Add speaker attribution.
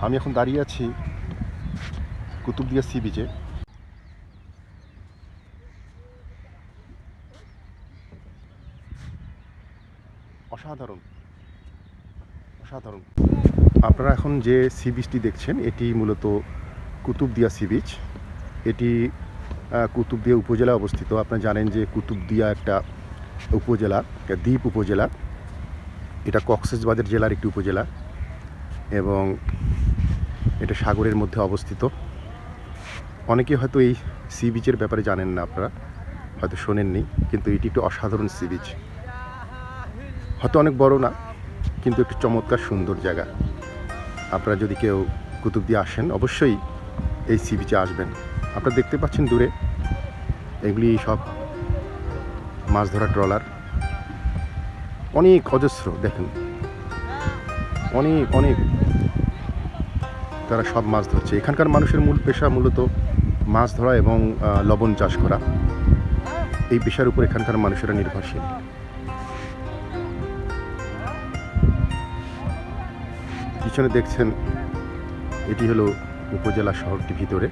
Speaker 1: আমি এখন দাঁড়িয়ে আছি কুতুবদিয়া সি বিচে। অসাধারণ। অসাধারণ। আপনারা এখন যে সি বিচটি দেখছেন, এটি মূলত কুতুবদিয়া সি বিচ। এটি কুতুবদিয়া উপজেলায় অবস্থিত। আপনারা জানেন যে কুতুবদিয়া একটা উপজেলা দ্বীপ উপজেলা। এটা কক্সবাজার জেলার একটি উপজেলা। এবং এটা সাগরের মধ্যে অবস্থিত। অনেকে হয়তো এই সি বিচের ব্যাপারে জানেন না আপনারা, হয়তো শোনেননি, কিন্তু এটি একটি অসাধারণ সি বিচ হয়তো অনেক বড় না, কিন্তু একটু চমৎকার সুন্দর জায়গা। আপনারা যদি কেউ কুতুব দিয়ে আসেন, অবশ্যই এই সি বিচে আসবেন। আপনারা দেখতে পাচ্ছেন দূরে, এগুলি সব মাছ ধরা ট্রলার। অনেক অজস্র, দেখেন। অনেক অনেক। তারা সব মাছ ধরছে। এখানকার মানুষের মূল পেশা মূলত মাছ ধরা এবং লবণ চাষ করা। এই পেশার উপর এখানকার মানুষেরা নির্ভরশীল। পিছনে দেখছেন, এটি হলো উপজেলা শহরটি ভিতরে।